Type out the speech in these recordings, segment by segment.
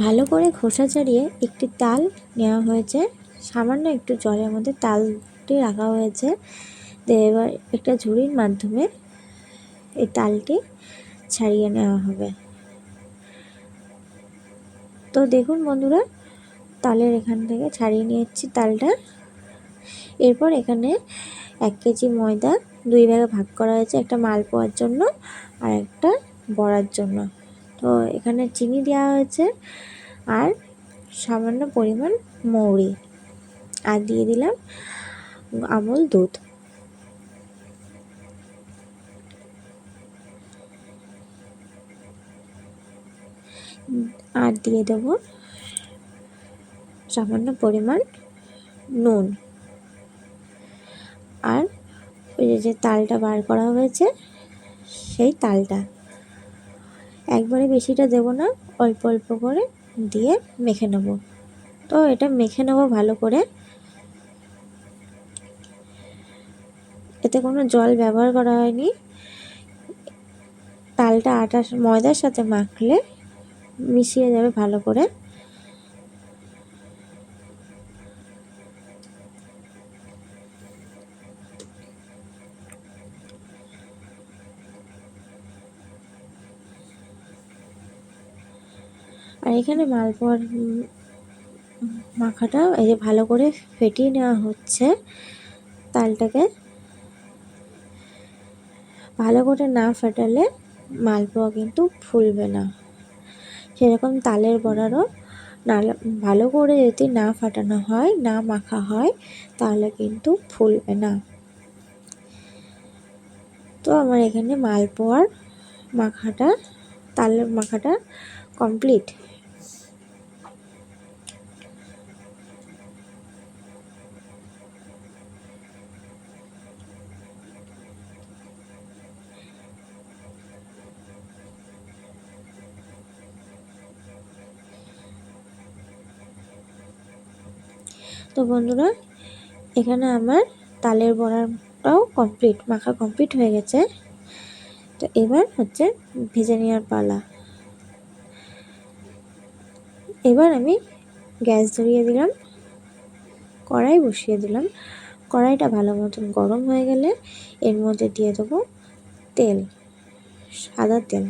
ভালো করে খোসা ছাড়িয়ে একটি তাল নেওয়া হয়েছে। সামান্য একটু জলের মধ্যে তালটি রাখা হয়েছে। এবার একটা ঝুড়ির মাধ্যমে এই তালটি ছাড়িয়ে নেওয়া হবে। তো দেখুন বন্ধুরা, তালের এখান থেকে ছাড়িয়ে নিয়েছি তালটা। এরপর এখানে এক কেজি ময়দা দুই ভাগে ভাগ করা হয়েছে, একটা মাল পোয়ার জন্য আর একটা বড়ার জন্য। তো এখানে চিনি দেওয়া হয়েছে আর সামান্য পরিমাণ মৌরি। আর দিয়ে দিলাম আমল দুধ। আর দিয়ে দেব সামান্য পরিমাণ নুন। আর ওই যে তালটা বার করা হয়েছে, সেই তালটা। একবারে বেশিটা দেব না, অল্প অল্প করে দিয়ে মেখে নেব। তো এটা মেখে নেব ভালো করে। এতে কোনো জল ব্যবহার করা হয়নি। তালটা আটা ময়দার সাথে মাখলে মিশিয়ে যাবে ভালো করে। আর এখানে মালপোয়ার মাখাটা এই যে ভালো করে ফেটিয়ে নেওয়া হচ্ছে তালটাকে। ভালো করে না ফেটালে মালপোয়া কিন্তু ফুলবে না। সেরকম তালের বড়ারও না ভালো করে যদি না ফাটানো হয়, না মাখা হয়, তাহলে কিন্তু ফুলবে না। তো আমার এখানে মালপোয়ার মাখাটা, তালের মাখাটা কমপ্লিট। তো বন্ধুরা, এখানে আমার তালের বড়াটাও কমপ্লিট মাখা কমপ্লিট হয়ে গেছে। তো এবার হচ্ছে ভেজে নেওয়ার পালা। এবার আমি গ্যাস ধরিয়ে দিলাম, কড়াই বসিয়ে দিলাম। কড়াইটা ভালো মতন গরম হয়ে গেলে এর মধ্যে দিয়ে দেবো তেল, সাদা তেল।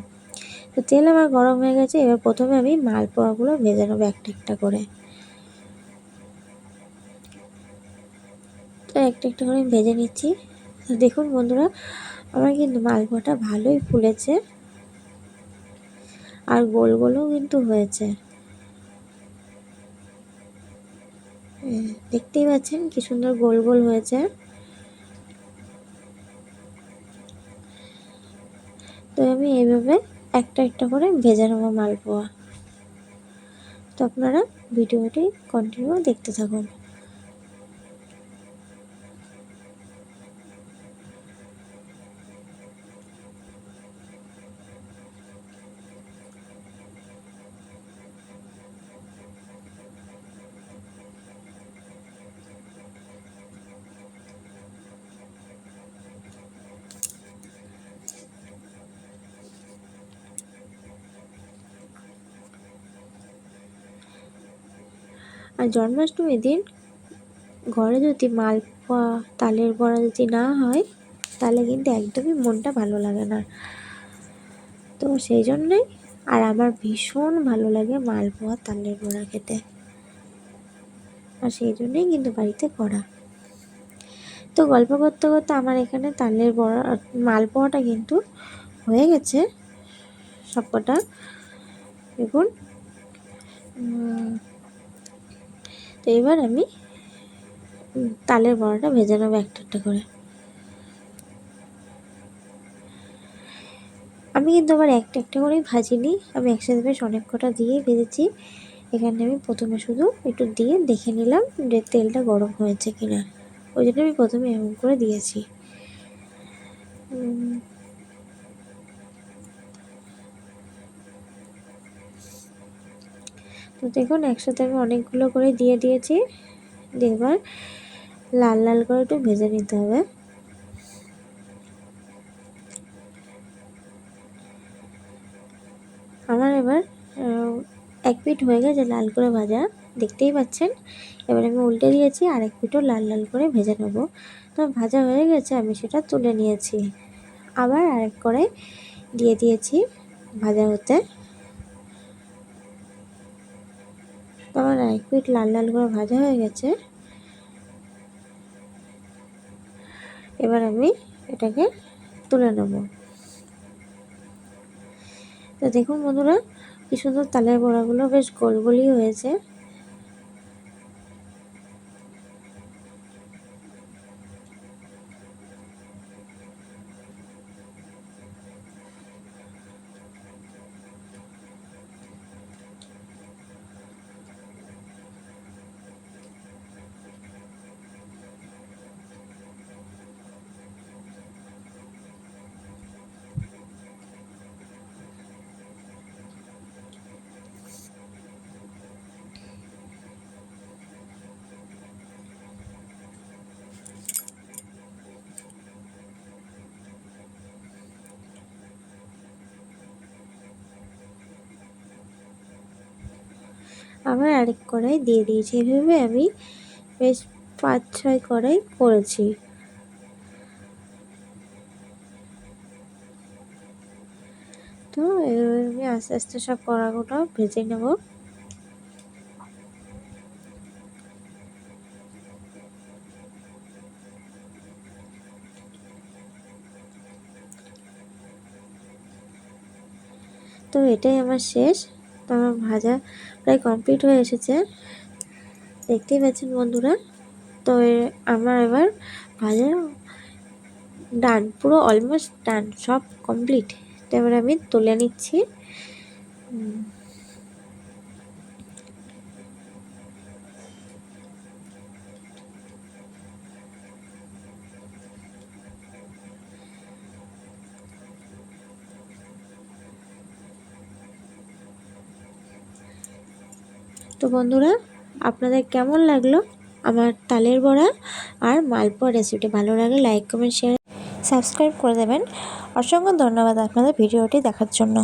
তো তেল আমার গরম হয়ে গেছে, এবার প্রথমে আমি মালপোয়াগুলো ভেজে নেব একটা একটা করে। তো একটা একটা করে ভেজে নিচ্ছি। দেখুন বন্ধুরা, আমার কিন্তু মালপোয়াটা ভালোই ফুলেছে আর গোল গোলও কিন্তু হয়েছে। দেখতেই পাচ্ছেন কি সুন্দর গোল গোল হয়েছে। তো আমি এইভাবে একটা একটা করে ভেজে নেব মালপোয়া। তো আপনারা ভিডিওটি কন্টিনিউ দেখতে থাকুন। আর জন্মাষ্টমীর দিন ঘরে যদি মালপোয়া তালের বড়া যদি না হয়, তাহলে কিন্তু একদমই মনটা ভালো লাগে না। তো সেই জন্যই আর আমার ভীষণ ভালো লাগে মালপোয়া তালের বড়া খেতে। আর সেই জন্যই কিন্তু বাড়িতে করা তো গল্প করতে করতে আমার এখানে তালের বড়া মালপোয়াটা কিন্তু হয়ে গেছে সবকটা। দেখুন তো এবার আমি তালের বড়াটা ভেজে নেব একটা একটা করে। আমি কিন্তু আবার একটা একটা করেই ভাজিনি। আমি একসাথে বেশ অনেক কটা দিয়েই ভেজেছি। এখানে আমি প্রথমে শুধু একটু দিয়ে দেখে নিলাম যে তেলটা গরম হয়েছে কিনা। ওই জন্য আমি প্রথমে এমন করে দিয়েছি। তো দেখুন, একসাথে আমি অনেকগুলো করে দিয়ে দিয়েছি। এবার লাল লাল করে একটু ভেজে নিতে হবে। আমার এবার এক পিঠ হয়ে গেছে লাল করে ভাজা, দেখতেই পাচ্ছেন? এবার আমি উল্টে দিয়েছি, আর এক পিঠও লাল লাল করে ভেজে নেব। তো ভাজা হয়ে গেছে, আমি সেটা তুলে নিয়েছি। আবার আরেক করে দিয়ে দিয়েছি ভাজা হতে। আমার এক পিট লাল লাল করে ভাজা হয়ে গেছে। এবার আমি এটাকে তুলে নেব। তো দেখুন বন্ধুরা, কি সুন্দর তালের বড়াগুলো বেশ গোল গোলই হয়েছে। আবার আরেক কড়াই দিয়ে দিয়েছি। এভাবে আমি বেশ পাঁচ ছয় কড়াই করেছি। তো এভাবে আস্তে আস্তে সব কড়াগুলো ভেজে নেব। তো এটাই আমার শেষ। তো আমার ভাজা প্রায় কমপ্লিট হয়ে এসেছে। দেখতেই পাচ্ছেন বন্ধুরা, তো আমার এবার ভাজা ডান, পুরো অলমোস্ট ডান সব কমপ্লিট তো এবার আমি তুলে নিচ্ছি। তো বন্ধুরা, আপনাদের কেমন লাগল আমার তালের বড়া আর মালপোয়া রেসিপিটি ভালো লাগলে লাইক কমেন্ট শেয়ার সাবস্ক্রাইব করে দেবেন। অসংখ্য ধন্যবাদ আপনাদের ভিডিওটি দেখার জন্য।